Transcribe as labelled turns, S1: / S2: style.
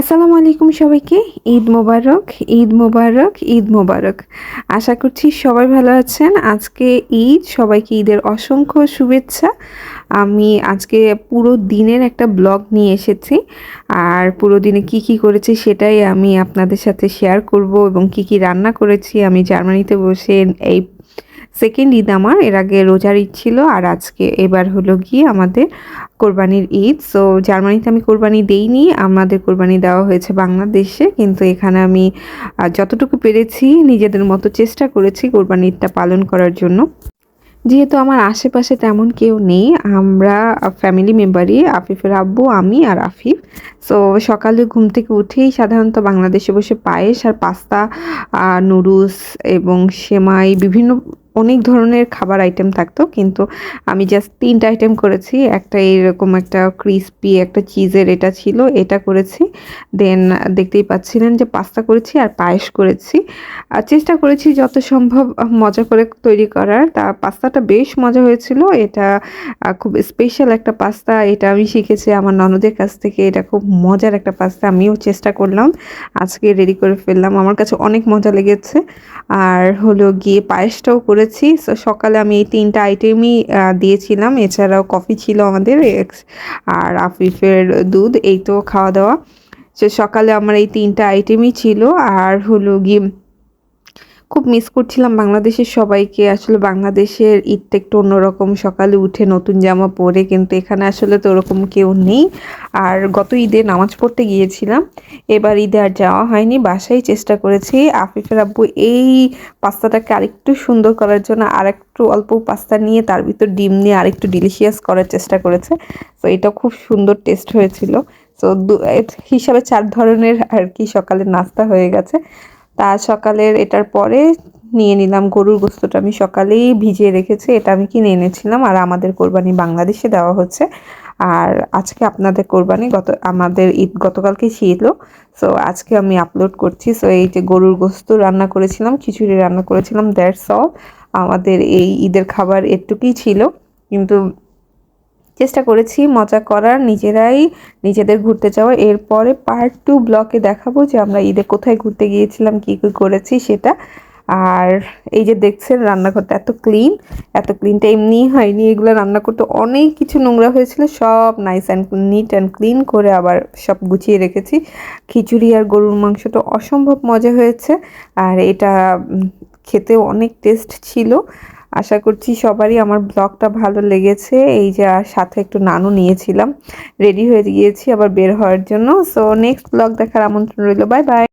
S1: আসসালামু আলাইকুম সবাইকে। ঈদ মোবারক ঈদ মোবারক ঈদ মোবারক। আশা করছি সবাই ভালো আছেন। আজকে ঈদ, সবাইকে ঈদের অসংখ্য শুভেচ্ছা। আমি আজকে পুরো দিনের একটা ব্লগ নিয়ে এসেছি। আর পুরো দিনে কি কি করেছি সেটাই আমি আপনাদের সাথে শেয়ার করব এবং কি কি রান্না করেছি। আমি জার্মানিতে বসে এই সেকেন্ড ঈদ আমার, এর আগে রোজার ঈদ ছিল আর আজকে এবার হলো গিয়ে আমাদের কোরবানির ঈদ। সো জার্মানিতে আমি কোরবানি দেইনি, আমাদের কোরবানি দেওয়া হয়েছে বাংলাদেশে, কিন্তু এখানে আমি যতটুকু পেরেছি, নিজেদের মতো চেষ্টা করেছি কোরবানি ঈদটা পালন করার জন্য। যেহেতু আমার আশেপাশে তেমন কেউ নেই, আমরা ফ্যামিলি মেম্বারই আফিফের আব্বু, আমি আর আফিফ। সো সকালে ঘুম থেকে উঠেই সাধারণত বাংলাদেশে বসে পায়েস আর পাস্তা নুডলস এবং সেমাই, বিভিন্ন অনেক ধরনের খাবার আইটেম থাকতো। কিন্তু আমি জাস্ট তিনটা আইটেম করেছি। একটা এরকম একটা ক্রিসপি একটা চিজের এটা ছিল, এটা করেছি। দেন দেখতেই পাচ্ছিলেন যে পাস্তা করেছি আর পায়েস করেছি। আর চেষ্টা করেছি যত সম্ভব মজা করে তৈরি করার। তা পাস্তাটা বেশ মজা হয়েছিল। এটা খুব স্পেশাল একটা পাস্তা। এটা আমি শিখেছি আমার ননদের কাছ থেকে। এটা খুব মজার একটা পাস্তা আমিও চেষ্টা করলাম। আজকে রেডি করে ফেললাম। আমার কাছে অনেক মজা লেগেছে। আর হলো গিয়ে পায়েসটাও করেছি। সো সকালে আমি এই তিনটা আইটেমই দিয়েছিলাম। এছাড়াও কফি ছিল আমাদের আর আফিফের দুধ, এই তো খাওয়া দাওয়া সে সকালে আমার এই তিনটা আইটেমই ছিল। আর হলো গিয়ে খুব মিস করছিলাম বাংলাদেশের সবাইকে। আসলে বাংলাদেশের ঈদটা একটু অন্যরকম। সকালে উঠে নতুন জামা পরে কিন্তু এখানে আসলে তো ওরকম কেউ নেই। আর গত ঈদে নামাজ পড়তে গিয়েছিলাম। এবার ঈদে আর যাওয়া হয়নি। বাসায় চেষ্টা করেছি। আফিফের আব্বু এই পাস্তাটাকে আরেকটু সুন্দর করার জন্য আর একটু অল্প পাস্তা নিয়ে তার ভিতর ডিম নিয়ে আরেকটু ডিলিশিয়াস করার চেষ্টা করেছে। তো এটা খুব সুন্দর টেস্ট হয়েছিল। তো হিসাবে চার ধরনের আর কি সকালে নাস্তা হয়ে গেছে। তা সকালের এটার পরে নিয়ে নিলাম। গরুর গোস্তটা আমি সকালেই ভিজিয়ে রেখেছি, এটা আমি কিনে এনেছিলাম আর আমাদের কোরবানি বাংলাদেশে দেওয়া হচ্ছে। আর আজকে আপনাদের কোরবানি গত, আমাদের ঈদ গতকালকে ছিল সো আজকে আমি আপলোড করছি। সো এই যে গরুর গোস্ত রান্না করেছিলাম, খিচুড়ি রান্না করেছিলাম দ্যাটস অল আমাদের এই ঈদের খাবার এটুকুই ছিল, কিন্তু চেষ্টা করেছি, মজা করার, নিজেরাই নিজেদের ঘুরতে যাওয়া এরপরে পার্ট টু ব্লকে দেখাবো যে আমরা ঈদে কোথায় ঘুরতে গিয়েছিলাম, কী কী করেছি সেটা। আর এই যে দেখছেন রান্নাঘরটা এত ক্লিন এত ক্লিনটা এমনিই হয়নি। এগুলো রান্না করতে অনেক কিছু নোংরা হয়েছিল, সব nice and neat and clean করে আবার সব গুছিয়ে রেখেছি। খিচুড়ি আর গরুর মাংসটা অসম্ভব মজা হয়েছে। আর এটা খেতেও অনেক টেস্ট ছিল। আশা করছি সবারই আমার ব্লগটা ভালো লেগেছে। এই যে সাথে একটু নানু নিয়েছিলাম। রেডি হয়ে গিয়েছি আবার বের হওয়ার জন্য। সো নেক্সট ব্লগ দেখার আমন্ত্রণ রইল। Bye bye